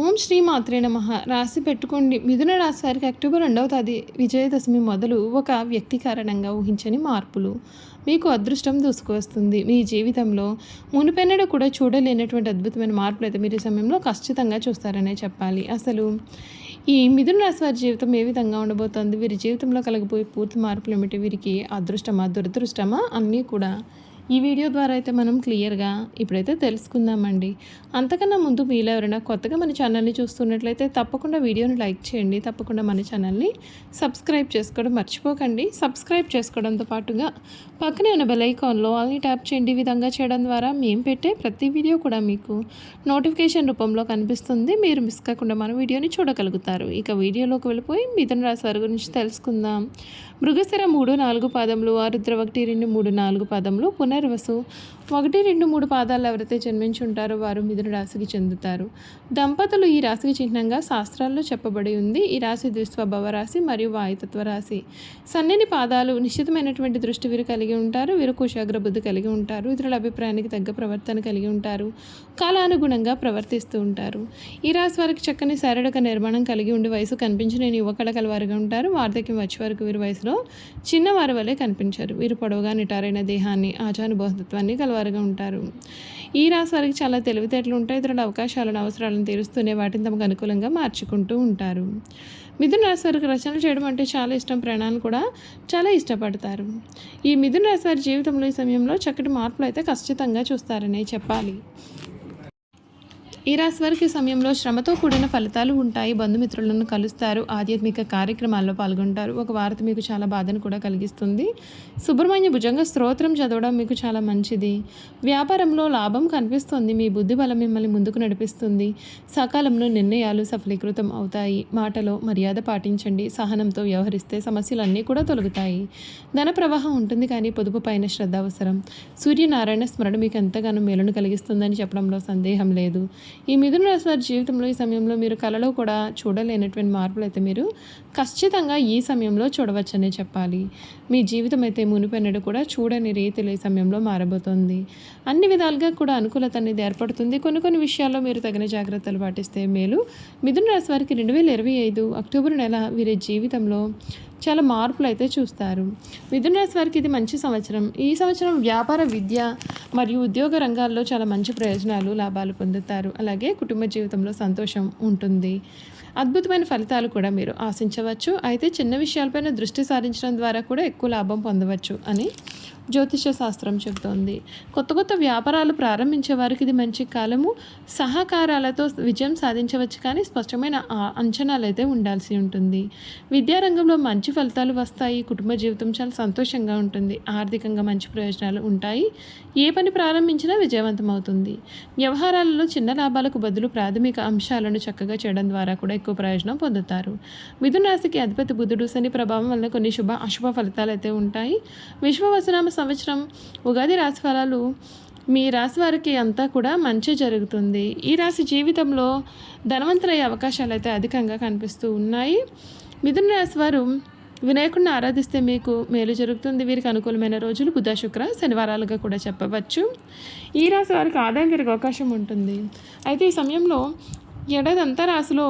ఓం శ్రీ మాత్రే నమ. రాసి పెట్టుకోండి. మిథున రాశి వారికి అక్టోబర్ రెండవ తేదీ విజయదశమి మొదలు ఒక వ్యక్తి కారణంగా ఊహించని మార్పులు. మీకు అదృష్టం దూసుకువస్తుంది. మీ జీవితంలో మునిపెన్నడ కూడా చూడలేనటువంటి అద్భుతమైన మార్పులు అయితే మీరు సమయంలో ఖచ్చితంగా చూస్తారనే చెప్పాలి. అసలు ఈ మిథున రాశి వారి జీవితం ఏ విధంగా ఉండబోతోంది? వీరి జీవితంలో కలగబోయే పూర్తి మార్పులు ఏమిటి? వీరికి అదృష్టమా దురదృష్టమా? అన్నీ కూడా ఈ వీడియో ద్వారా అయితే మనం క్లియర్గా ఇప్పుడైతే తెలుసుకుందామండి. అంతకన్నా ముందు మీలో ఎవరైనా కొత్తగా మన ఛానల్ని చూస్తున్నట్లయితే తప్పకుండా వీడియోని లైక్ చేయండి. తప్పకుండా మన ఛానల్ని సబ్స్క్రైబ్ చేసుకోవడం మర్చిపోకండి. సబ్స్క్రైబ్ చేసుకోవడంతో పాటుగా పక్కనే ఉన్న బెల్ ఐకాన్లో ఆల్ని ట్యాప్ చేయండి. విధంగా చేయడం ద్వారా మేము పెట్టే ప్రతి వీడియో కూడా మీకు నోటిఫికేషన్ రూపంలో కనిపిస్తుంది. మీరు మిస్ కాకుండా మన వీడియోని చూడగలుగుతారు. ఇక వీడియోలోకి వెళ్ళిపోయి మిథున రాశి వారి గురించి తెలుసుకుందాం. మృగస్థిర మూడు నాలుగు పాదములు ఆరుద్ర ఒకటి రెండు మూడు నాలుగు పాదములు పునర్వసు. ఒకటి రెండు మూడు పాదాలు ఎవరైతే జన్మించి ఉంటారో వారు మిథున రాశికి చెందుతారు. దంపతులు ఈ రాశికి చిహ్నంగా శాస్త్రాల్లో చెప్పబడి ఉంది. ఈ రాశి ద్విస్వభవ రాశి మరియు వాయుతత్వ రాశి. సన్నని పాదాలు నిశ్చితమైనటువంటి దృష్టి వీరు కలిగి ఉంటారు. వీరు కుశాగ్ర బుద్ధి కలిగి ఉంటారు. ఇతరుల అభిప్రాయానికి తగ్గ ప్రవర్తన కలిగి ఉంటారు. కాలానుగుణంగా ప్రవర్తిస్తూ ఉంటారు. ఈ రాశి వారికి చక్కని శారీరక నిర్మాణం కలిగి ఉండి వయసు కనిపించిన యువకళ వారుగా ఉంటారు. వార్ధక్యం వచ్చే వరకు వీరి వయసులో చిన్నవారి వలె కనిపించారు. వీరు పొడవుగా నిటారైన దేహాన్ని బహుతత్వాన్ని కలవారుగా ఉంటారు. ఈ రాశి వారికి చాలా తెలివితేటలు ఉంటాయి. ఇతరుల అవకాశాలను అవసరాలను తీరుస్తూనే వాటిని తమకు అనుకూలంగా మార్చుకుంటూ ఉంటారు. మిథున రాశి వారికి రచనలు చేయడం అంటే చాలా ఇష్టం. ప్రయాణాలు కూడా చాలా ఇష్టపడతారు. ఈ మిథున రాశి వారి జీవితంలో ఈ సమయంలో చక్కటి మార్పులు అయితే ఖచ్చితంగా చూస్తారనే చెప్పాలి. ఈ రాశి వారికి సమయంలో శ్రమతో కూడిన ఫలితాలు ఉంటాయి. బంధుమిత్రులను కలుస్తారు. ఆధ్యాత్మిక కార్యక్రమాల్లో పాల్గొంటారు. ఒక వార్త మీకు చాలా బాధను కూడా కలిగిస్తుంది. సుబ్రహ్మణ్య భుజంగ స్తోత్రం చదవడం మీకు చాలా మంచిది. వ్యాపారంలో లాభం కనిపిస్తుంది. మీ బుద్ధి బలం మిమ్మల్ని ముందుకు నడిపిస్తుంది. సకాలంలో నిర్ణయాలు సఫలీకృతం అవుతాయి. మాటలో మర్యాద పాటించండి. సహనంతో వ్యవహరిస్తే సమస్యలన్నీ కూడా తొలగుతాయి. ధన ప్రవాహం ఉంటుంది కానీ పొదుపు పైన శ్రద్ధ అవసరం. సూర్యనారాయణ స్మరణ మీకు ఎంతగానో మేలును కలిగిస్తుందని చెప్పడంలో సందేహం లేదు. ఈ మిథున రాశి వారి జీవితంలో ఈ సమయంలో మీరు కళలో కూడా చూడలేనటువంటి మార్పులు అయితే మీరు ఖచ్చితంగా ఈ సమయంలో చూడవచ్చనే చెప్పాలి. మీ జీవితం అయితే మునిపెన్నడు కూడా చూడని రీతిలో ఈ సమయంలో మారబోతోంది. అన్ని విధాలుగా కూడా అనుకూలత అనేది ఏర్పడుతుంది. కొన్ని కొన్ని విషయాల్లో మీరు తగిన జాగ్రత్తలు పాటిస్తే మేలు. మిథున రాశి వారికి రెండు వేల ఇరవై ఐదు అక్టోబర్ నెల వీరి జీవితంలో చాలా మార్పులు అయితే చూస్తారు. మిథున రాశి వారికి ఇది మంచి సంవత్సరం. ఈ సంవత్సరం వ్యాపార విద్య మరియు ఉద్యోగ రంగాల్లో చాలా మంచి ప్రయోజనాలు లాభాలు పొందుతారు. అలాగే కుటుంబ జీవితంలో సంతోషం ఉంటుంది. అద్భుతమైన ఫలితాలు కూడా మీరు ఆశించవచ్చు. అయితే చిన్న విషయాలపైన దృష్టి సారించడం ద్వారా కూడా ఎక్కువ లాభం పొందవచ్చు అని జ్యోతిష శాస్త్రం చెబుతోంది. కొత్త కొత్త వ్యాపారాలు ప్రారంభించే వారికి ఇది మంచి కాలము. సహకారాలతో విజయం సాధించవచ్చు కానీ స్పష్టమైన అంచనాలు అయితే ఉండాల్సి ఉంటుంది. విద్యారంగంలో మంచి ఫలితాలు వస్తాయి. కుటుంబ జీవితం చాలా సంతోషంగా ఉంటుంది. ఆర్థికంగా మంచి ప్రయోజనాలు ఉంటాయి. ఏ పని ప్రారంభించినా విజయవంతం అవుతుంది. వ్యవహారాలలో చిన్న లాభాలకు బదులు ప్రాథమిక అంశాలను చక్కగా చేయడం ద్వారా కూడా ఎక్కువ ప్రయోజనం పొందుతారు. మిథున రాశికి అధిపతి బుధుడు శని ప్రభావం వలన కొన్ని శుభ అశుభ ఫలితాలు అయితే ఉంటాయి. విశ్వవసనామ సంవత్సరం ఉగాది రాశి ఫలాలు మీ రాశి వారికి అంతా కూడా మంచి జరుగుతుంది. ఈ రాశి జీవితంలో ధనవంతులయ్యే అవకాశాలు అయితే అధికంగా కనిపిస్తూ ఉన్నాయి. మిథున రాశి వారు వినాయకుడిని ఆరాధిస్తే మీకు మేలు జరుగుతుంది. వీరికి అనుకూలమైన రోజులు బుధ శుక్ర శనివారాలుగా కూడా చెప్పవచ్చు. ఈ రాశి వారికి ఆదాయం పెరిగే అవకాశం ఉంటుంది. అయితే ఈ సమయంలో ఏడాదంతా రాశిలో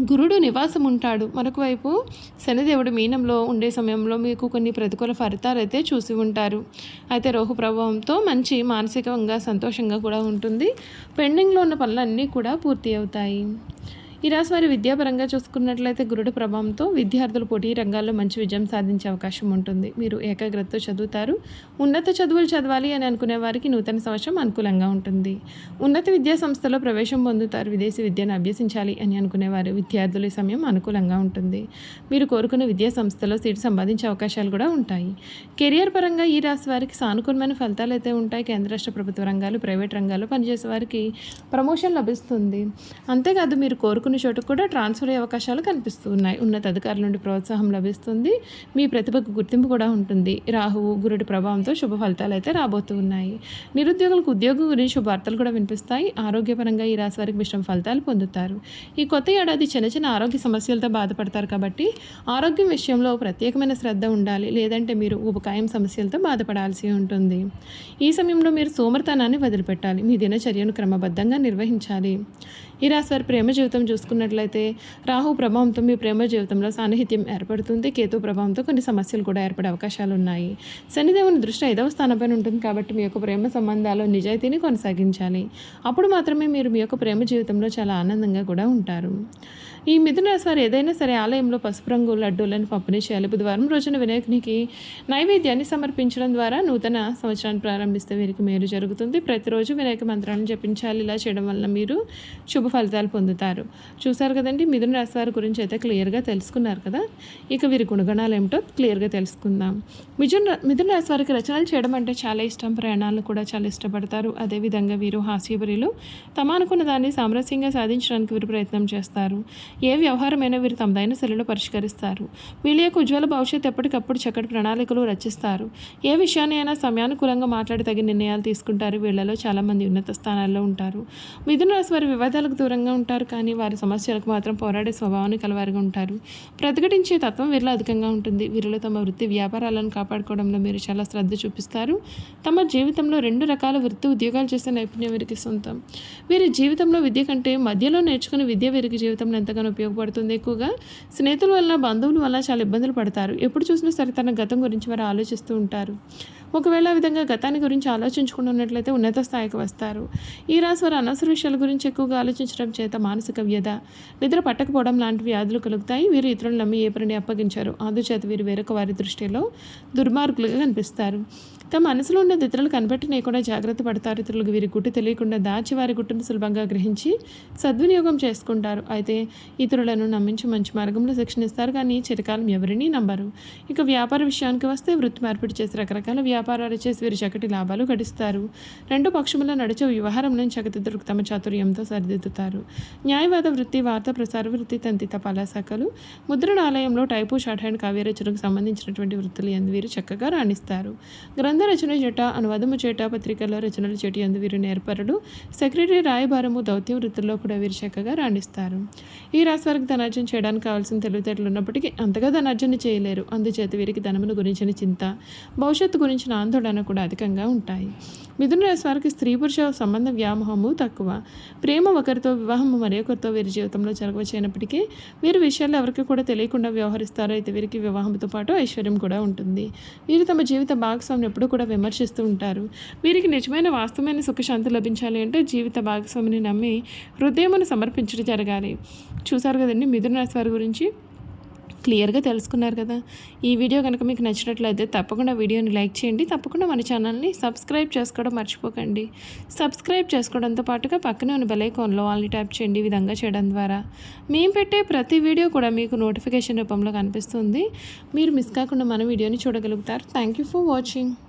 గురుడు నివాసం ఉంటాడు మరొక వైపు శనిదేవుడు మీనంలో ఉండే సమయంలో మీకు కొన్ని ప్రతికూల ఫలితాలు అయితే చూసి ఉంటారు. అయితే రోహు ప్రభావంతో మంచి మానసికంగా సంతోషంగా కూడా ఉంటుంది. పెండింగ్లో ఉన్న పనులన్నీ కూడా పూర్తి అవుతాయి. ఈ రాశి వారి విద్యాపరంగా చూసుకున్నట్లయితే గురుడు ప్రభావంతో విద్యార్థులు పోటీ రంగాల్లో మంచి విజయం సాధించే అవకాశం ఉంటుంది. మీరు ఏకాగ్రతతో చదువుతారు. ఉన్నత చదువులు చదవాలి అని అనుకునే వారికి నూతన సంవత్సరం అనుకూలంగా ఉంటుంది. ఉన్నత విద్యా సంస్థలో ప్రవేశం పొందుతారు. విదేశీ విద్యను అభ్యసించాలి అని అనుకునేవారు విద్యార్థుల సమయం అనుకూలంగా ఉంటుంది. మీరు కోరుకున్న విద్యా సంస్థలో సీటు సంపాదించే అవకాశాలు కూడా ఉంటాయి. కెరియర్ పరంగా ఈ రాశి వారికి సానుకూలమైన ఫలితాలు అయితే ఉంటాయి. కేంద్ర రాష్ట్ర ప్రభుత్వ రంగాలు ప్రైవేట్ రంగాల్లో పనిచేసే వారికి ప్రమోషన్ లభిస్తుంది. అంతేకాదు మీరు కోరుకున్న చోటు కూడా ట్రాన్స్ఫర్ అయ్యే అవకాశాలు కనిపిస్తూ ఉన్నాయి ఉన్నత అధికారుల నుండి ప్రోత్సాహం లభిస్తుంది. మీ ప్రతిభకు గుర్తింపు కూడా ఉంటుంది. రాహువు గురుడి ప్రభావంతో శుభ ఫలితాలు అయితే రాబోతూ ఉన్నాయి. నిరుద్యోగులకు ఉద్యోగం గురించి శుభార్తలు కూడా వినిపిస్తాయి. ఆరోగ్యపరంగా ఈ రాశి వారికి మిశ్రమ ఫలితాలు పొందుతారు. ఈ కొత్త ఏడాది చిన్న చిన్న ఆరోగ్య సమస్యలతో బాధపడతారు కాబట్టి ఆరోగ్యం విషయంలో ప్రత్యేకమైన శ్రద్ధ ఉండాలి. లేదంటే మీరు ఊబకాయం సమస్యలతో బాధపడాల్సి ఉంటుంది. ఈ సమయంలో మీరు సోమర్తనాన్ని వదిలిపెట్టాలి. మీ దినచర్యను క్రమబద్ధంగా నిర్వహించాలి. ఈ రాశి వారి ప్రేమ జీవితం చూసుకున్నట్లయితే రాహు ప్రభావంతో మీ ప్రేమ జీవితంలో సాన్నిహిత్యం ఏర్పడుతుంది. కేతు ప్రభావంతో కొన్ని సమస్యలు కూడా ఏర్పడే అవకాశాలు ఉన్నాయి. శనిదేవుని దృష్టి ఐదవ స్థానంపైన ఉంటుంది కాబట్టి మీ యొక్క ప్రేమ సంబంధాలు నిజాయితీని కొనసాగించాలి. అప్పుడు మాత్రమే మీరు మీ యొక్క ప్రేమ జీవితంలో చాలా ఆనందంగా కూడా ఉంటారు. ఈ మిథున రాశి వారు ఏదైనా సరే ఆలయంలో పసుపు రంగు లడ్డూలను పంపిణీ చేయాలి. బుధవారం రోజున వినాయకునికి నైవేద్యాన్ని సమర్పించడం ద్వారా నూతన సంవత్సరాన్ని ప్రారంభిస్తే వీరికి మేలు జరుగుతుంది. ప్రతిరోజు వినాయక మంత్రాన్ని జపించాలి. ఇలా చేయడం వల్ల మీరు శుభ ఫలితాలు పొందుతారు. చూసారు కదండి మిథున రాశి వారి గురించి అయితే క్లియర్గా తెలుసుకున్నారు కదా? ఇక వీరి గుణగణాలు ఏమిటో క్లియర్గా తెలుసుకుందాం. మిథున మిథున రాశి వారికి రచనలు చేయడం అంటే చాలా ఇష్టం. ప్రయాణాలు కూడా చాలా ఇష్టపడతారు. అదేవిధంగా వీరు హాస్యబరిలు తమ అనుకున్న దాన్ని సామరస్యంగా సాధించడానికి వీరు ప్రయత్నం చేస్తారు. ఏ వ్యవహారమైనా వీరు తమదైన శైలిలో పరిష్కరిస్తారు. వీళ్ళ యొక్క ఉజ్వల భవిష్యత్తు ఎప్పటికప్పుడు చక్కటి ప్రణాళికలు రచిస్తారు. ఏ విషయాన్ని అయినా సమయానుకూలంగా మాట్లాడి తగిన నిర్ణయాలు తీసుకుంటారు. వీళ్ళలో చాలామంది ఉన్నత స్థానాల్లో ఉంటారు. మిథున రాశి వారి వివాదాలకు దూరంగా ఉంటారు. కానీ వారి సమస్యలకు మాత్రం పోరాడే స్వభావాన్ని కలవారిగా ఉంటారు. ప్రతిఘటించే తత్వం వీరిలో అధికంగా ఉంటుంది. వీరిలో తమ వృత్తి వ్యాపారాలను కాపాడుకోవడంలో మీరు చాలా శ్రద్ధ చూపిస్తారు. తమ జీవితంలో రెండు రకాల వృత్తి ఉద్యోగాలు చేసే నైపుణ్యం వీరికి సొంతం. వీరి జీవితంలో విద్య కంటే మధ్యలో నేర్చుకుని విద్య వీరికి జీవితంలో ఎంతగానో ఉపయోగపడుతుంది ఎక్కువగా. స్నేహితుల వల్ల బంధువుల వల్ల చాలా ఇబ్బందులు పడతారు. ఎప్పుడు చూసినా సరే తన గతం గురించి వారు ఆలోచిస్తూ ఉంటారు. ఒకవేళ ఆ విధంగా గతాన్ని గురించి ఆలోచించుకుని ఉన్నట్లయితే ఉన్నత స్థాయికి వస్తారు. ఈ రాశి వారు అనవసర విషయాల గురించి ఎక్కువగా ఆలోచించడం చేత మానసిక వ్యధ నిద్ర పట్టకపోవడం లాంటి వ్యాధులు కలుగుతాయి. వీరు ఇతరులు నమ్మి ఏ పనిని అప్పగించారు? అందుచేత వీరు వేరొక వారి దృష్టిలో దుర్మార్గులుగా కనిపిస్తారు. తమ మనసులో ఉన్న ఇతరులు కనిపెట్టనీయకుండా జాగ్రత్త పడతారు. ఇతరులకు వీరి గుట్టు తెలియకుండా దాచి వారి గుట్టును సులభంగా గ్రహించి సద్వినియోగం చేసుకుంటారు. అయితే ఇతరులను నమ్మించి మంచి మార్గంలో శిక్షణ ఇస్తారు కానీ చిరకాలం ఎవరిని నమ్మరు. ఇక వ్యాపార విషయానికి వస్తే వృత్తి మార్పిడి చేసి రకరకాల వ్యాపారాలు చేసి వీరి చక్కటి లాభాలు గడిస్తారు. రెండు పక్షముల నడిచే వ్యవహారం నుంచి చక్కదిద్దరు తమ చాతుర్యంతో సరిదిద్దుతారు. న్యాయవాద వృత్తి వార్తా ప్రసార వృత్తి తంతి తపాలా శాఖలు ముద్రణాలయంలో టైపు షార్ట్ హ్యాండ్ కావ్యరచనకు సంబంధించినటువంటి వృత్తులు ఎందు వీరు చక్కగా రాణిస్తారు. గ్రంథ రచన చేట అనువాదము చేట పత్రికల్లో రచనలు చేటి అందు వీరు నేర్పరుడు సెక్రటరీ రాయబారము దౌత్య వృత్తుల్లో కూడా వీరు చక్కగా రాణిస్తారు. ఈ రాశి వారికి ధనార్జన చేయడానికి కావాల్సిన తెలివితేటలు ఉన్నప్పటికీ అంతగా ధనార్జన చేయలేరు. అందుచేత వీరికి ధనమును గురించిన చింత భవిష్యత్తు గురించిన ఆందోళన కూడా అధికంగా ఉంటాయి. మిథున రాశి వారికి స్త్రీ పురుష సంబంధ వ్యామోహము తక్కువ. ప్రేమ ఒకరితో వివాహము మరొకరితో వీరి జీవితంలో జరగవచ్చైనప్పటికీ వీరు వీరి విషయాలు ఎవరికి కూడా తెలియకుండా వ్యవహరిస్తారు అయితే వీరికి వివాహంతో పాటు ఐశ్వర్యం కూడా ఉంటుంది. వీరు తమ జీవిత భాగస్వామిని ఎప్పుడు కూడా విమర్శిస్తూ ఉంటారు. వీరికి నిజమైన వాస్తవమైన సుఖశాంతి లభించాలి అంటే జీవిత భాగస్వామిని నమ్మి హృదయమును సమర్పించడం జరగాలి. చూసారు కదండి మిథున రాశి వారి గురించి? క్లియర్గా తెలుసుకున్నారు కదా. ఈ వీడియో కనుక మీకు నచ్చినట్లయితే తప్పకుండా వీడియోని లైక్ చేయండి. తప్పకుండా మన ఛానల్ని సబ్స్క్రైబ్ చేసుకోవడం మర్చిపోకండి. సబ్స్క్రైబ్ చేసుకోవడంతో పాటుగా పక్కనే ఉన్న బెలైకాన్లో వాళ్ళని ట్యాప్ చేయండి ఈ విధంగా చేయడం ద్వారా. మేము పెట్టే ప్రతి వీడియో కూడా మీకు నోటిఫికేషన్ రూపంలో కనిపిస్తుంది. మీరు మిస్ కాకుండా మన వీడియోని చూడగలుగుతారు. Thank you for watching.